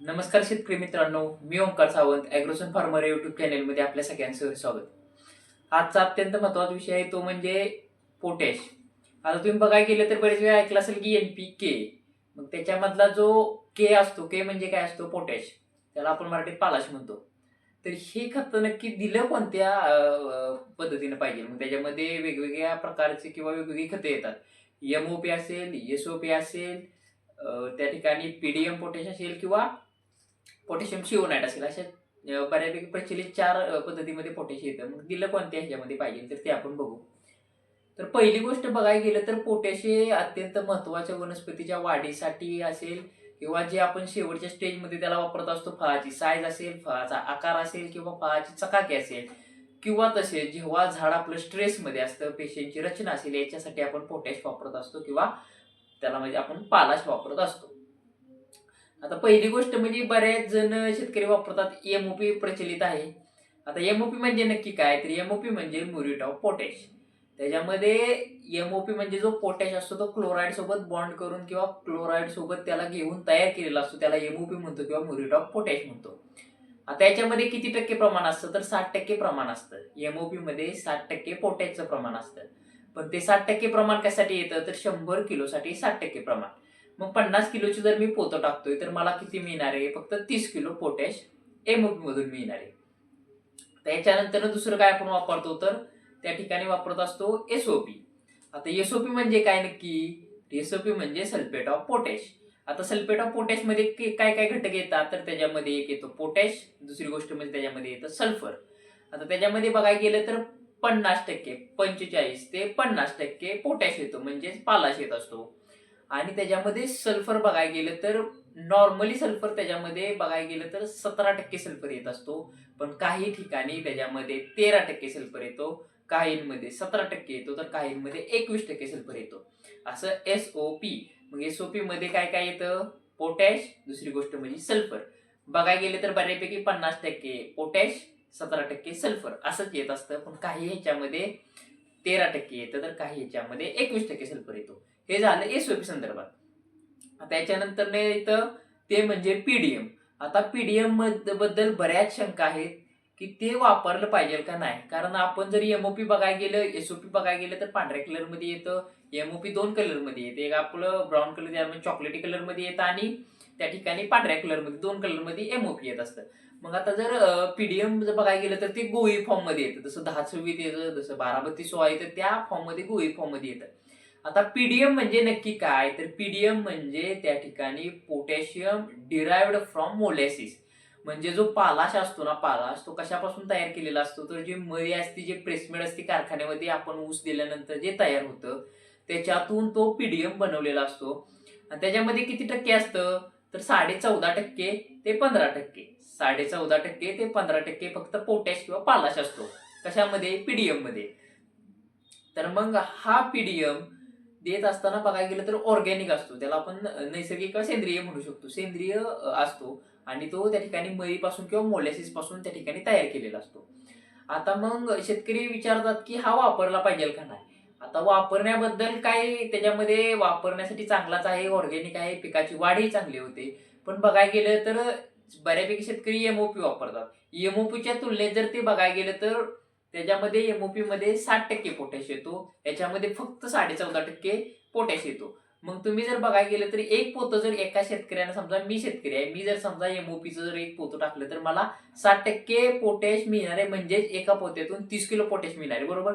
नमस्कार शेतकरी मित्रांनो मी ओंकार सावंत अॅग्रोसन फार्मर युट्यूब चॅनेलमध्ये आपल्या सगळ्यांचं स्वागत. आजचा अत्यंत महत्त्वाचा विषय आहे तो म्हणजे पोटॅश आता तुम्ही बघायला गेलं तर बरेच वेळा ऐकलं असेल की एन पी के मग त्याच्यामधला जो के असतो के म्हणजे काय असतो? पोटॅश त्याला आपण मराठीत पालाश म्हणतो. तर हे खतं नक्की दिलं कोणत्या पद्धतीनं पाहिजे? मग त्याच्यामध्ये वेगवेगळ्या प्रकारचे किंवा वेगवेगळी खतं येतात. एम ओ पी असेल एस ओ पी असेल त्या ठिकाणी पीडीएम पोटॅश असेल किंवा पोटॅशियम शिवनाईट असेल अशा बऱ्यापैकी प्रचलित चार पद्धतीमध्ये पोटॅश येतं. मग दिलं कोणत्या ह्याच्यामध्ये पाहिजे? तर ते आपण बघू. तर पहिली गोष्ट बघायला गेलं तर पोटॅश हे अत्यंत महत्त्वाच्या वनस्पतीच्या वाढीसाठी असेल किंवा जे आपण शेवटच्या स्टेजमध्ये त्याला वापरत असतो फळाची साईज असेल फळाचा आकार असेल किंवा फळाची चकाकी असेल किंवा तसे जेव्हा झाड आपलं स्ट्रेसमध्ये असतं पेशंटची रचना असेल याच्यासाठी आपण पोटॅश वापरत असतो किंवा त्याला म्हणजे आपण पालाश वापरत असतो. आता पहिली गोष्ट म्हणजे बरेच जण शेतकरी वापरतात एमओपी प्रचलित आहे. आता एमओपी म्हणजे नक्की काय? तर एमओपी म्हणजे म्युरिट ऑफ पोटॅश. त्याच्यामध्ये एमओपी म्हणजे जो पोटॅश असतो तो क्लोराईड सोबत बॉन्ड करून किंवा क्लोराईड सोबत त्याला घेऊन तयार केलेला असतो. त्याला एमओपी म्हणतो किंवा म्युरिट ऑफ पोटॅश म्हणतो. आता याच्यामध्ये किती टक्के प्रमाण असतं? तर साठ टक्के प्रमाण असतं. एमओपी मध्ये साठ टक्के पोटॅशचं प्रमाण असतं. पण ते साठ टक्के प्रमाण कशासाठी येतं? तर शंभर किलोसाठी साठ टक्के प्रमाण. मग पन्नास किलोची जर मी पोतं टाकतोय तर मला किती मिळणार आहे? फक्त तीस किलो पोटॅश एमओपी मधून मिळणार आहे. त्याच्यानंतर दुसरं काय आपण वापरतो? तर त्या ठिकाणी वापरत असतो एसओपी. आता एसओपी म्हणजे काय नक्की? एसओपी म्हणजे सल्फेट ऑफ पोटॅश. आता सल्फेट ऑफ पोटॅशमध्ये के- काय काय घटक येतात? तर त्याच्यामध्ये एक येतो पोटॅश दुसरी गोष्ट म्हणजे त्याच्यामध्ये येतं सल्फर. आता त्याच्यामध्ये बघायला गेलं तर पन्नास टक्के पंचेचाळीस ते पन्नास टक्के पोटॅश येतो म्हणजेच पालाश येत असतो. आणि त्याच्यामध्ये सल्फर बघायला गेलं तर नॉर्मली सल्फर त्याच्यामध्ये बघायला गेलं तर सतरा टक्के सल्फर येत असतो. पण काही ठिकाणी त्याच्यामध्ये तेरा टक्के सल्फर येतो काहींमध्ये सतरा टक्के येतो तर काहींमध्ये एकवीस टक्के सल्फर येतो. असं एस ओ पी मग एस ओ पी मध्ये काय काय येतं? पोटॅश दुसरी गोष्ट म्हणजे सल्फर. बघायला गेले तर बऱ्यापैकी पन्नास टक्के पोटॅश सतरा टक्के सल्फर असंच येत असतं. पण काही ह्याच्यामध्ये तेरा टक्के येतं तर काही ह्याच्यामध्ये एकवीस टक्के सल्फर येतो. हे झालं एसओपी संदर्भात. आता याच्यानंतर येतं ते म्हणजे पीडीएम आता पीडीएमबद्दल बऱ्याच शंका आहेत की ते वापरलं पाहिजे का नाही? कारण आपण जर एमओपी बघायला गेलं एसओपी बघायला गेलं तर पांढऱ्या कलरमध्ये येतं एमओपी दोन कलरमध्ये येतं. येते एक आपलं ब्राऊन कलर चॉकलेटी कलरमध्ये येतं आणि त्या ठिकाणी पांढऱ्या कलरमध्ये दोन कलरमध्ये एमओपी येत असतं. मग आता जर पीडीएम जर बघायला गेलं तर ते गोळी फॉर्ममध्ये येतं. जसं दहा सव्वीत येतं जसं बारा बत्तीस सोळा येतं त्या फॉर्ममध्ये गोळी फॉर्ममध्ये येतं. आता पीडीएम म्हणजे नक्की काय? तर पीडीएम म्हणजे त्या ठिकाणी पोटॅशियम डिराइव्ड फ्रॉम मोलॅसिस म्हणजे जो पालाश असतो ना पालाश तो कशापासून तयार केलेला असतो? तर जे मळी असते जे प्रेसमेड असते कारखान्यामध्ये आपण ऊस दिल्यानंतर जे तयार होतं त्याच्यातून तो पीडीएम बनवलेला असतो. आणि त्याच्यामध्ये किती टक्के असतं? तर साडे चौदा टक्के ते पंधरा टक्के. साडे चौदा टक्के ते पंधरा टक्के फक्त पोटॅश किंवा पालाश असतो. कशामध्ये? पीडीएममध्ये. तर मग हा पीडीएम देत असताना बघायला गेलं तर ऑर्गॅनिक असतो. त्याला आपण नैसर्गिक किंवा सेंद्रिय म्हणू शकतो. सेंद्रिय असतो आणि तो त्या ठिकाणी मळीपासून किंवा मोलॅसिसपासून त्या ठिकाणी तयार केलेला असतो. आता मग शेतकरी विचारतात की हा वापरला पाहिजे का नाही? आता वापरण्याबद्दल काय त्याच्यामध्ये वापरण्यासाठी चांगलाच आहे ऑर्गॅनिक आहे पिकाची वाढही चांगली होते. पण बघायला गेलं तर बऱ्यापैकी शेतकरी एमओपी वापरतात. एमओपीच्या तुलनेत जर ते बघायला गेलं तर त्याच्यामध्ये एमओपी मध्ये साठ टक्के पोटॅश येतो. याच्यामध्ये फक्त साडे चौदा टक्के पोटॅश येतो. मग तुम्ही जर बघायला गेलं तर एक पोतं जर एका शेतकऱ्यानं समजा मी शेतकरी आहे मी जर समजा एमओपीचं जर एक पोतं टाकलं तर मला साठ टक्के पोटॅश मिळणार आहे. म्हणजेच एका पोत्यातून तीस किलो पोटॅश मिळणार आहे. बरोबर?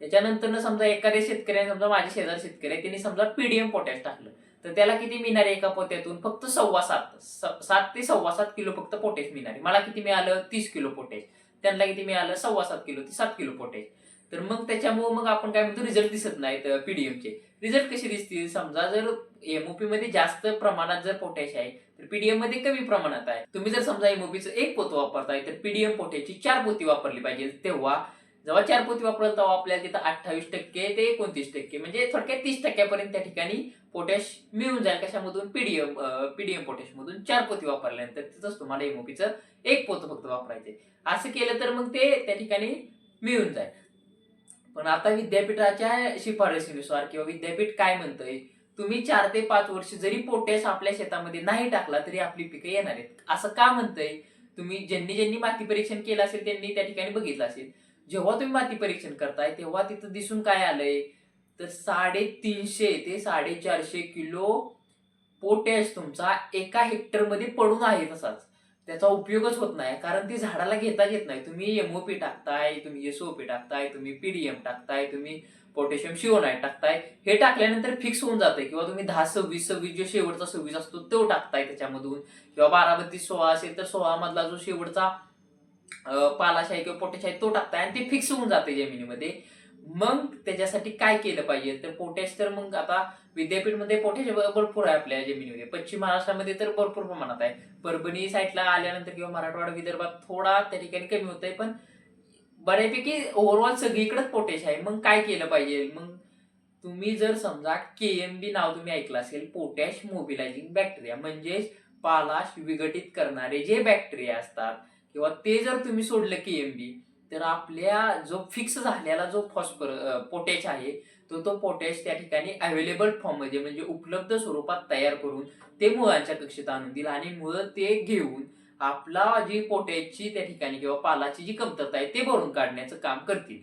त्याच्यानंतर समजा एखाद्या शेतकऱ्याने समजा माझे शेजार शेतकरी आहे त्यांनी समजा पीडीएम पोटॅश टाकलं. तर त्याला किती मिळणार आहे एका पोत्यातून? फक्त सव्वा सात सात ते सव्वा सात किलो फक्त पोटेज मिळणार आहे. मला किती मिळालं? तीस किलो पोटेज त्यांना किती मिळालं? सव्वा सात किलो ते सात किलो पोटेज तर मग त्याच्यामुळे मग आपण काय म्हणतो रिझल्ट दिसत नाहीत पीडीएमचे रिझल्ट कसे दिसतील? समजा जर एमओपी मध्ये जास्त प्रमाणात जर पोटॅश आहे तर पीडीएममध्ये कमी प्रमाणात आहे. तुम्ही जर समजा एमओपीचं एक पोत वापरताय तर पीडीएम पोटॅशची चार पोती वापरली पाहिजे तेव्हा जेव्हा चार पोती वापरल तेव्हा आपल्याला तिथं अठ्ठावीस टक्के ते एकोणतीस टक्के म्हणजे थोडक्यात तीस टक्क्यापर्यंत त्या ठिकाणी पोटॅश मिळून जाईल. कशामधून? पीडीएम पीडीएम पोटॅश मधून. चार पोती वापरल्यानंतर तिथंच तुम्हाला एमओपीचं एक पोतं फक्त वापरायचे असं केलं तर मग ते त्या ठिकाणी मिळून जाईल. पण आता विद्यापीठाच्या शिफारसीनुसार किंवा विद्यापीठ काय म्हणतंय? तुम्ही चार ते पाच वर्ष जरी पोटॅश आपल्या शेतामध्ये नाही टाकला तरी आपली पिकं येणार आहेत. असं का म्हणतंय? तुम्ही ज्यांनी ज्यांनी माती परीक्षण केलं असेल त्यांनी त्या ठिकाणी बघितलं असेल. जेव्हा तुम्ही माती परीक्षण करताय तेव्हा तिथं दिसून काय आलंय? तर साडेतीनशे ते साडेचारशे किलो पोटॅश तुमचा एका हेक्टरमध्ये पडून आहे तसाच. त्याचा उपयोगच होत नाही कारण ती झाडाला घेता येत नाही. तुम्ही एमओपी टाकताय तुम्ही एसओपी टाकताय तुम्ही पीडीएम टाकताय तुम्ही पोटॅशियम शिओनाईट टाकताय हे टाकल्यानंतर फिक्स होऊन जाते किंवा तुम्ही दहा सव्वीस सव्वीस जो शेवटचा सव्वीस असतो तो टाकताय त्याच्यामधून. किंवा बारा बत्तीस सोळा असेल तर सोळा मधला जो शेवटचा पालाशाही आहे किंवा पोटॅशाही तो टाकताय आणि ते फिक्स होऊन जाते जमिनीमध्ये. मग त्याच्यासाठी काय केलं पाहिजे? तर पोटॅश तर मग आता विद्यापीठमध्ये पोटॅश भरपूर आहे आपल्या जमिनीमध्ये. पश्चिम महाराष्ट्रामध्ये तर भरपूर प्रमाणात आहे. परभणी साईडला आल्यानंतर किंवा मराठवाडा विदर्भात थोडा त्या ठिकाणी कमी होत आहे पण बऱ्यापैकी ओव्हरऑल सगळीकडेच पोटॅश आहे. मग काय केलं पाहिजे? मग तुम्ही जर समजा केएमबी नाव तुम्ही ऐकलं असेल पोटॅश मोबिलायझिंग बॅक्टेरिया. म्हणजेच पालाश विघटित करणारे जे बॅक्टेरिया असतात किंवा ते जर तुम्ही सोडलं केएमबी तर आपल्या जो फिक्स झालेला जो फॉस्फर पोटॅश आहे तो तो पोटॅश त्या ठिकाणी अवेलेबल फॉर्ममध्ये म्हणजे उपलब्ध स्वरूपात तयार करून ते मुळांच्या कक्षेत आणून दिलं. आणि मुळं ते घेऊन आपला जी पोटॅशची त्या ठिकाणी किंवा पालाची जी कमतरता आहे ते भरून काढण्याचं काम करतील.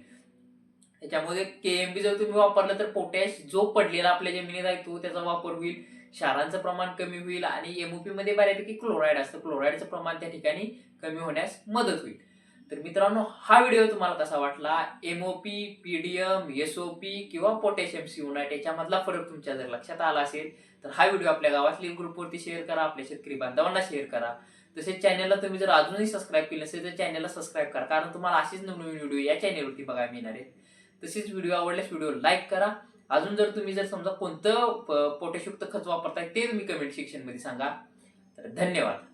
त्याच्यामध्ये केएमबी जर तुम्ही वापरलं तर पोटॅश जो पडलेला आपल्या जमिनीत आहे तो त्याचा वापर होईल. क्षारांचं प्रमाण कमी होईल. आणि एमओपी मध्ये बऱ्यापैकी क्लोराईड असतं. क्लोराईडचं प्रमाण त्या ठिकाणी कमी होण्यास मदत होईल. तर मित्रांनो हा व्हिडिओ तुम्हाला कसा वाटला? एमओपी पीडीएम एसओपी किंवा पोटॅशियम सिओनाईट याच्यामधला फरक तुमच्या जर लक्षात आला असेल तर हा व्हिडिओ आपल्या गावातल्या ग्रुपवरती शेअर करा आपल्या शेतकरी बांधवांना शेअर करा. तसेच चॅनलला तुम्ही जर अजूनही सबस्क्राईब केलं असेल तर चॅनलला सबस्क्राईब करा कारण तुम्हाला अशीच नवनवीन व्हिडिओ या चॅनलवरती बघायला मिळणार आहेत. तसेच व्हिडिओ आवडल्यास व्हिडिओ लाईक करा. अजून जर तुम्ही जर समजा कोणतं पोटॅशयुक्त खत वापरताय ते तुम्ही कमेंट सेक्शनमध्ये सांगा. तर धन्यवाद.